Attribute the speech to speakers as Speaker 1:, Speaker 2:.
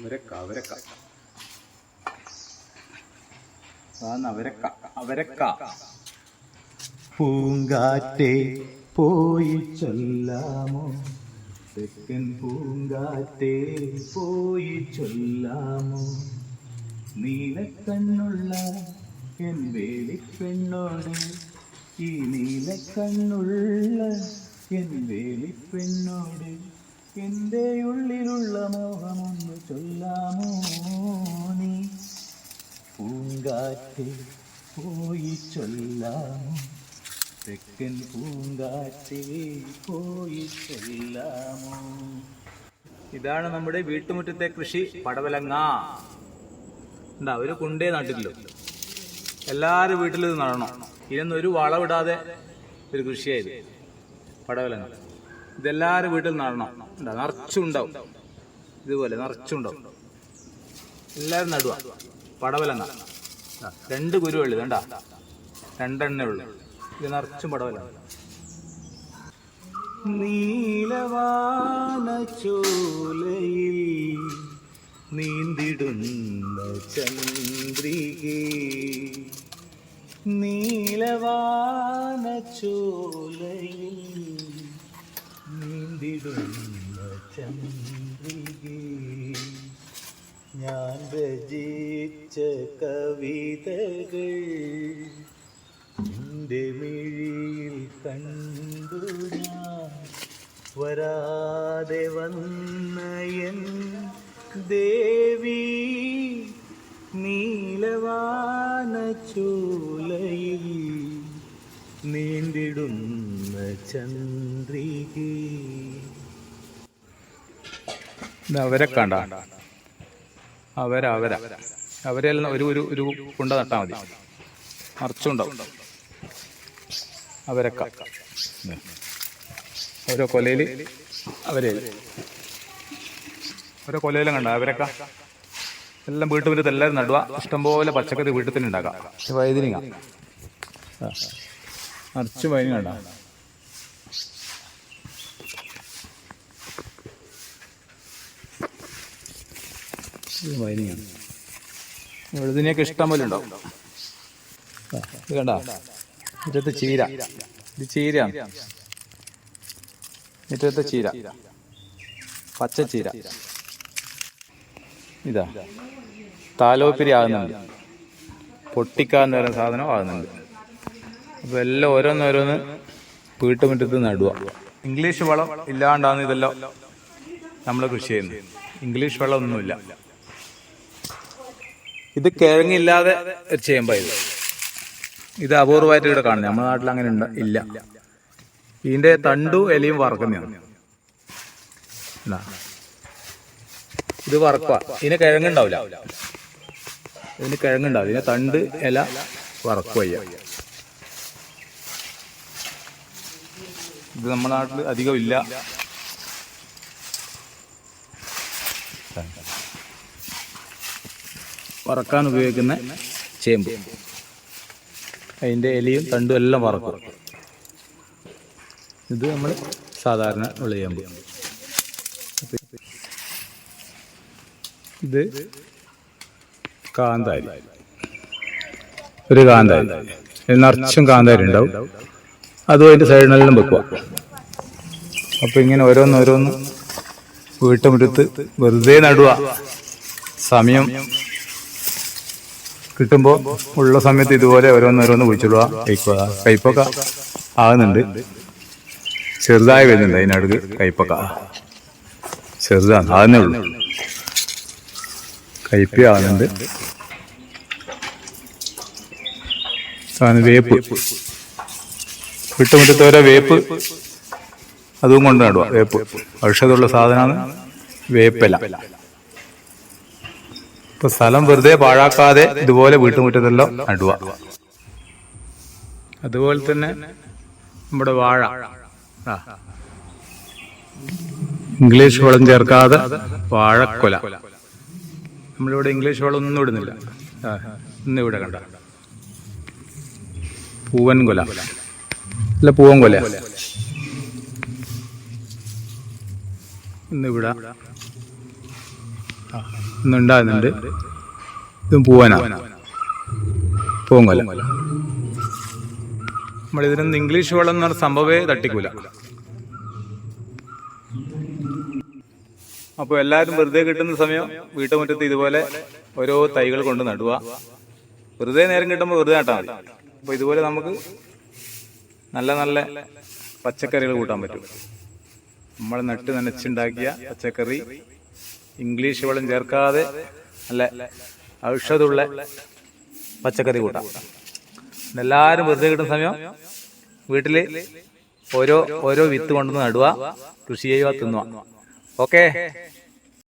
Speaker 1: അവരക്ക അവരക്ക. അവരക്ക അവരക്ക. പൂങ്കാറ്റേ പോയി ചൊല്ലാമോ? തെക്കൻ പൂങ്കാറ്റേ പോയി ചൊല്ലാമോ? നീലക്കണ്ണുള്ള എൻ വേലിപ്പെണ്ണോട് ഈ നീലക്കണ്ണുള്ള എൻ വേലിപ്പെണ്ണോട് എന്റെ ഉള്ളിലുള്ള മോഹമൊന്ന് ചൊല്ലാമോ നീ? പൂങ്കാറ്റ് പോയി ചൊല്ലാമോ തെക്കൻ പൂങ്കാറ്റേ പോയി ചൊല്ലാമോ? ഇതാണ് നമ്മുടെ വീട്ടുമുറ്റത്തെ കൃഷി പടവലങ്ങ. എന്താ ഒരു കുണ്ടേ നട്ടില്ലോ എല്ലാവരും വീട്ടിലും ഇത് നടണം. ഇതിനൊന്നും ഒരു വളവിടാതെ ഒരു കൃഷിയായത് പടവലങ്ങ. ഇതെല്ലാവരും വീട്ടിൽ നടണം. നിറച്ചുണ്ടാവും. ഇതുപോലെ നിറച്ചുണ്ടാവും. എല്ലാവരും നടുക പടവലങ്ങ. രണ്ട് കുരുവുള്ളു വേണ്ട രണ്ടെണ്ണേ ഉള്ളു. ഇത് നിറച്ചും പടവലങ്ങ. നീലവാന ചോലയിൽ നീന്തിടുന്ന ചന്ദ്രികേ നീലവാന ചോലയിൽ നീന്തിടുന്ന ചന്ദ്രികേ ഞാൻ രചിച്ച കവിതകൾ നിന്റെ മിഴിയിൽ കണ്ടു ഞാൻ. വരാതെ വന്ന എൻ ദേവി നീലവാന ചോലയിൽ നീണ്ടിടുന്ന ചന്ദ്രിക. അവരെ കണ്ട. അവര അവര. അവരെല്ലാം ഒരു ഒരു ഒരു കുണ്ട നട്ടാൽ മതി. മറിച്ചുണ്ടാവും അവരക്ക. ഓരോ കൊലയിൽ അവരെ. ഓരോ കൊലയിലും കണ്ട അവരക്ക എല്ലാം വീട്ടുമുറ്റത്ത് എല്ലാവരും നടുക ഇഷ്ടംപോലെ പച്ചക്കറി വീട്ടിൽ തന്നെ ഉണ്ടാക്കാം. വൈദ്യുതിങ്ങ നിറച്ച് വൈൻ കണ്ട. വൈദ്യുതിയാണ് വഴുതിനെയൊക്കെ ഇഷ്ടം പോലെ ഉണ്ടാവും. ഇത് കണ്ട? മുറ്റത്ത് ചീര. ഇത് ചീരയാണ്. മുറ്റത്തെ ചീര. പച്ച ചീര. ഇതാ. താലോപ്പിരി ആകുന്നുണ്ട്. പൊട്ടിക്കാന്ന് പറയുന്ന സാധനം ആകുന്നുണ്ട്. അപ്പോൾ എല്ലാം ഓരോന്നോരോന്ന് വീട്ടുമുറ്റത്ത് നടുക ഇംഗ്ലീഷ് വളം ഇല്ലാണ്ടാണ് ഇതെല്ലാം നമ്മൾ കൃഷി ചെയ്യുന്നത് ഇംഗ്ലീഷ് വളം ഒന്നുമില്ല. ഇത് കിഴങ്ങില്ലാതെ ചെയ്യുമ്പോ ഇത്. ഇത് അപൂർവമായിട്ട് ഇവിടെ കാണുന്നത് നമ്മുടെ നാട്ടിൽ അങ്ങനെ ഉണ്ട് ഇല്ല. ഇതിന്റെ തണ്ടു ഇലയും വറക്കുന്നതാണ്. ഇതാ. ഇത് വറക്കുക ഇതിന് കിഴങ്ങുണ്ടാവില്ല. ഇതിന് കിഴങ്ങുണ്ടാവില്ല. ഇതിന് തണ്ട് ഇല വറക്കുക ഇത് നമ്മുടെ നാട്ടിൽ അധികം ഇല്ല. വറക്കാൻ ഉപയോഗിക്കുന്ന ചേമ്പ്. അതിന്റെ ഇലയും തണ്ടും എല്ലാം വറക്കും. ഇത് നമ്മൾ സാധാരണ ഉള്ള ചേമ്പ്. ഇത് കാന്താരി. ഒരു കാന്താരി. നിറച്ചും കാന്താരി ഉണ്ടാവും. അതും അതിന്റെ സൈഡിനെല്ലാം വെക്കുക. അപ്പോൾ ഇങ്ങനെ ഓരോന്നോരോന്ന് വീട്ടുമുറ്റത്ത് വെറുതെ നടുക. സമയം കിട്ടുമ്പോൾ ഉള്ള സമയത്ത് ഇതുപോലെ ഓരോന്നോരോന്ന് കുഴിച്ചിടുക കയ്പ കയ്പൊക്കെ ആകുന്നുണ്ട്. ചെറുതായി വരുന്നുണ്ട് അതിനടുക്ക് കയ്പൊക്കെ ചെറുതാണ് ആകുന്നേ ഉള്ളൂ. കയ്പ ആകുന്നുണ്ട്. വേപ്പ് വിട്ടുമുറ്റത്ത് വരെ വേപ്പ് അതും കൊണ്ട് നടുക വേപ്പ്. ഔഷധമുള്ള സാധനമാണ് വേപ്പില. ഇപ്പൊ സ്ഥലം വെറുതെ പാഴാക്കാതെ ഇതുപോലെ വീട്ടുമുറ്റത്തെല്ലാം നടുക അതുപോലെ തന്നെ നമ്മുടെ വാഴ. ഇംഗ്ലീഷ് വളം ചേർക്കാതെ വാഴക്കൊല. നമ്മളിവിടെ ഇംഗ്ലീഷ് വളം ഒന്നും ഇടുന്നില്ല. ഇന്നിവിടെ കണ്ട. പൂവൻ കൊല അല്ല പൂവൻ കൊല ഇന്നിവിടെ ഇന്നുണ്ടാകുന്നുണ്ട്. ഇതും പൂവനാ. പൂങ്കൊല നമ്മൾ ഇതിനൊന്നും ഇംഗ്ലീഷ് വെള്ളം എന്ന് പറഞ്ഞ സംഭവമേ തട്ടിക്കൂല. അപ്പോൾ എല്ലാവരും വെറുതെ കിട്ടുന്ന സമയം വീട്ടുമുറ്റത്ത് ഇതുപോലെ ഓരോ തൈകൾ കൊണ്ട് നടുക വെറുതെ നേരം കിട്ടുമ്പോൾ വെറുതെ നട്ടാൽ മതി. അപ്പോൾ ഇതുപോലെ നമുക്ക് നല്ല നല്ല പച്ചക്കറികൾ കൂട്ടാൻ പറ്റും. നമ്മൾ നട്ട് നനച്ചുണ്ടാക്കിയ പച്ചക്കറി ഇംഗ്ലീഷ് വെള്ളം ചേർക്കാതെ നല്ല ഔഷധമുള്ള പച്ചക്കറി കൂട്ടാം. എല്ലാവരും വെറുതെ കിട്ടുന്ന സമയം വീട്ടിൽ ഓരോ ഓരോ വിത്ത് കൊണ്ടുവന്ന് നടുക കൃഷി ചെയ്യുക തിന്നുക. ഓക്കെ?